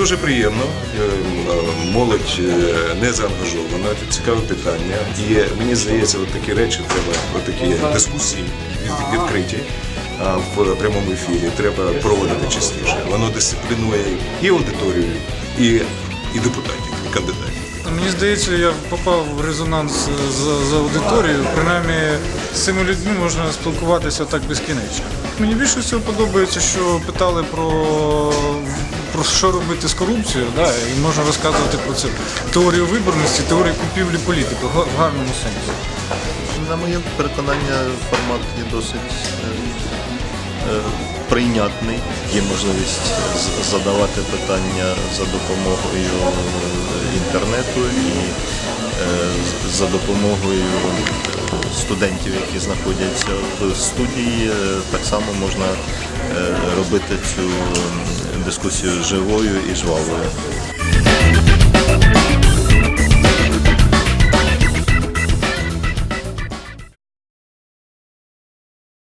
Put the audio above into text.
дуже приємно. Е, е, Молодь е, не заангажована. Цікаве питання. І мені здається, от такі речі треба, такі дискусії відкриті. В прямому ефірі треба проводити частіше. Воно дисциплінує і аудиторію, і, і депутатів, і кандидатів. Мені здається, я попав в резонанс з, з аудиторією. Принаймні з цими людьми можна спілкуватися так безкінечно. Мені більше всього подобається, що питали про, про що робити з корупцією, да, і можна розказувати про це теорію виборності, теорію купівлі політики в гарному сенсі. На моє переконання, формат є досить е, е, прийнятний. Є можливість задавати питання за допомогою е, інтернету і е, за допомогою е, студентів, які знаходяться в студії. Е, Так само можна е, робити цю дискусію живою і жвавою.